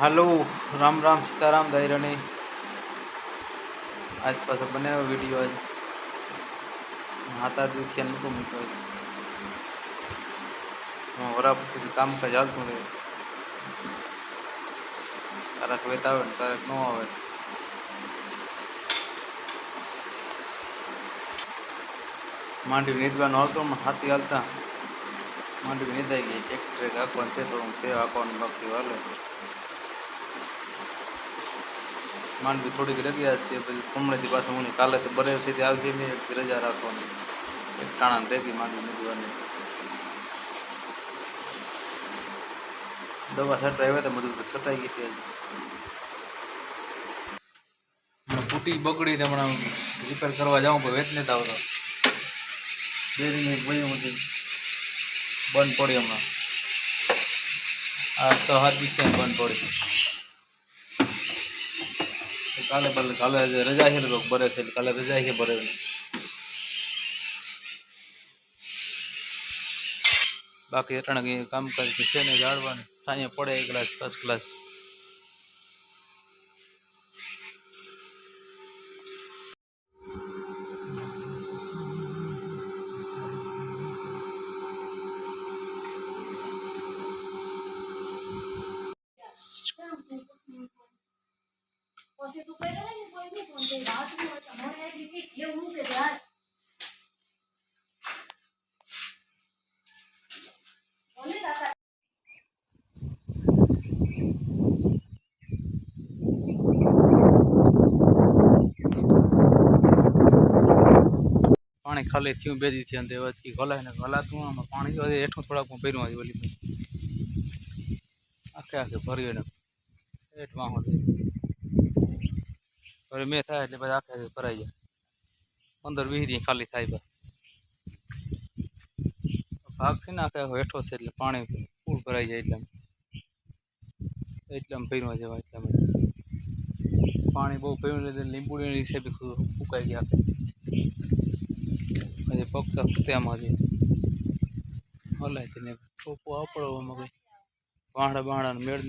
હાલો, રામ રામ સીતારામ દાયરાની આજ પાછો બનાવ્યો વીડિયો આજ. હાથ આઠ દિવસથી નહોતો મૂક્યો. આજ વરાપુરથી કામકાજ હાલતું રહે ક્યારેક વેત આવે ને ક્યારેક ન આવે. માંડવી નીંદવાનો આવતો પણ હાથી હાલતા. માંડવી નીંદાઈ ગઈ. એક ટ્રેક હાંકવાનું છે થોડું સેવ હાંકવાનું બાકી હાલે. માંડવી થોડીક રજા તે પછી હમણાંથી પાછું હું કાલે તો બરે સુધી આવી ને એક રજા રાખવાની. એક ટાણાને રેગી માંડવી નીંદવાની દવા છટાઈ હોય તો બધું તો છટાઈ ગઈ હતી. ફૂટી બગડી હમણાં રિપેર કરવા જાઉં પણ વેચ નથી આવતો. બે એક ભાઈ હતી. બંધ પડી હમણાં. આ છ સાત દિવસ બંધ પડી. કાલે ભલે કાલે આજે રજા છે લોકો બરે છે કાલે રજા છે બરે બાકી અટાણે કંઈ કામકાજ કે છે ને જાળવાનું સાંજે પડે એક ગ્લાસ ફર્સ્ટ ક્લાસ પછી તું કઈ કરે ને કોઈ નહીં ફોન કરી રાત નું હોય તો મને એવી કે કેવું કે યાર બોલે દાદા પાણી ખાલી થયું બે દી થયા તે વચ્ચે ગલાય ને ગલાતું આમાં પાણી વધે હેઠું થોડાક ભર્યું હતું ઓલી આખે આખે ભર્યું ને હેઠમાં સુધી હવે મેં થાય એટલે પછી આખે આખે ભરાઈ જાય પંદર વીસ દી ખાલી થાય બસ ભાગ છે ને આખે આખો હેઠો છે એટલે પાણી ફૂલ ભરાઈ જાય એટલે એટલે ભર્યું જવાય એટલે પાણી બહુ ભર્યું એટલે લીંબુડીની હિસાબે ફૂંકાઈ ગયા આખે હજી પગતા તેમાં હજી હલાય તેને ટોપો આપડવામાં કઈ વાંડા બાંડા મેળ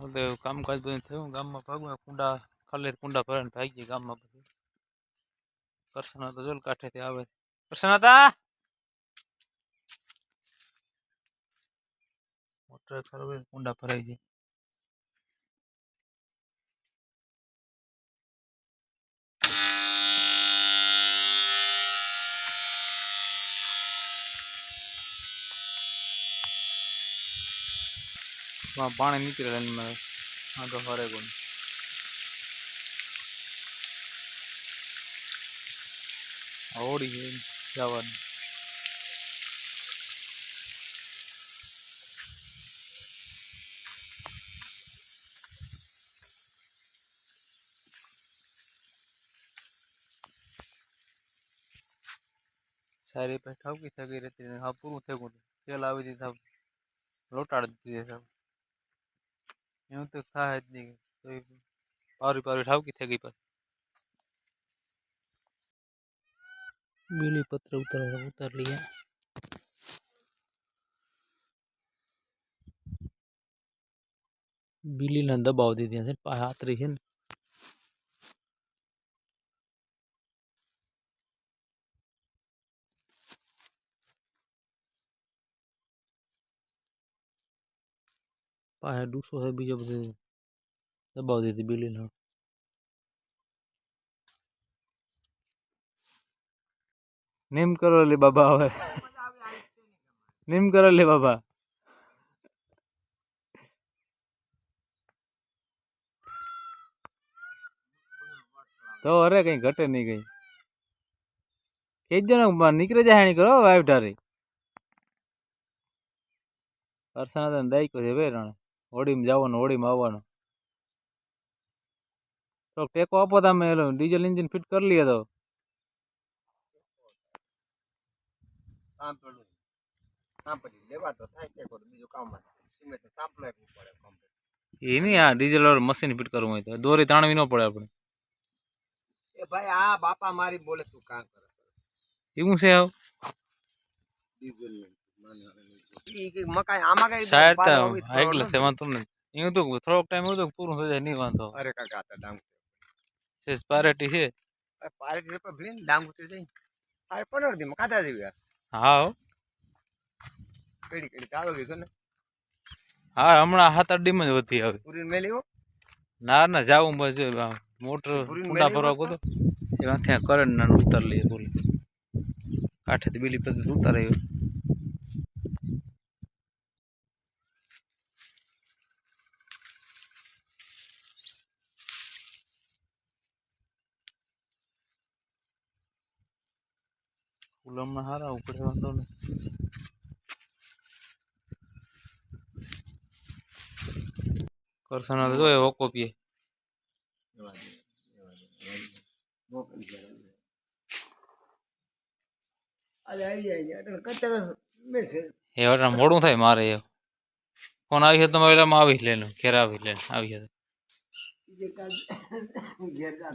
હવે કામકાજ બધું થયું, ગામમાં ભાગમાં કુંડા, ખાલી કુંડા ભરાને ભાગી ગામમાં બધું. કરસના તો જોલ કાંઠેથી આવે. કરસના હતા મોટર કુંડા ભરાઈ જાય. માં પાણી નીકળે એમાં આ તો હરે કોણ આવડી છે જવાનું સારી પછી ઠાવકી થઈ ગઈ રહેતી હા પૂરું થઈ ગયું તેલ આવી દીધા લોટાડી દીધી સાહેબ यूँ तो था इतनी कोई और ठाव की थे गई पर? बिली पत्र उतर उतर लिया। बिली ने दबाव दे दिया हाथ रही है ना પાસે ડૂસો છે બીજો બધો દબાવી દીધી બીલીને નિમ કરો લે બાબા હવે નિમ કરો લે બાબા તો અરે કઈ ઘટે નહીં કઈ ખેંચજો ને બ- નીકળી જાય હાણી કરો વાઈફ ઢારી અરસાના દાયકો છે ભાઈ રણે હોડીમાં જવાનું હોડીમાં આવવાનું. તો ટેકો આપો તમે એલો ડીઝલ એન્જિન ફિટ કરી લઈએ તો. એ નહીં આ ડીઝલ વાળું મશીન ફિટ કરવું હોય તો. દોરી તાણવી ન પડે આપણે. એ ભાઈ આ બાપા મારી બોલે તું કામ કરે. એવું છે આવ? ડીઝલ મકાઈ આમાં કઈ સાહેબ એટલે એવું તો થોડોક ટાઈમ એવું તો પૂરું થઈ જાય નહીં વાંધો. અરે કાકા તો ડાંગ છે પારેટી છે. પાર્ટી પર ભલે ડાંગ ઉતરી જાય અરે પંદર દી કાતા જેવી યાર. હા કેડી કેડી ચાલો કીધું ને. હા હમણાં સાત આઠ ડીમ જ વધી આવે. પૂરી મેલી ના ના જાવું બસ મોટર કુંડા ભરવા કૂદો ત્યાં કરંટ ના ઉતાર લઈએ બોલ. કાંઠેથી બીલી પદ્ધતિ ઉતારે હમણાં સારા ઉપડે વાંધો નહીં. કરસના તો એવો ઓકો પીએ. અરે આવી જાય એટલે કરતા મેસેજ એ હવે મોડું થાય મારે એ. ફોન આવી છે તો મારે આવી લે ઘેર આવી લે આવી છે ઘેર જતા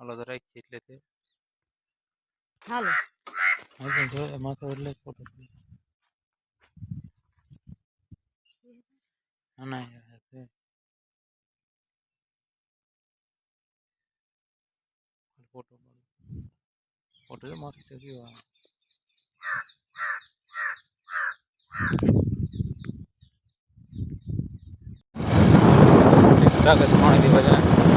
હાલો તો રાખીએ એટલે તે. હાલો. અર્જુન જોઈએ માથે એટલે ફોટો ના ફોટો ફોટો મસ્ત. રાખે તો પાણી દેવા જાય.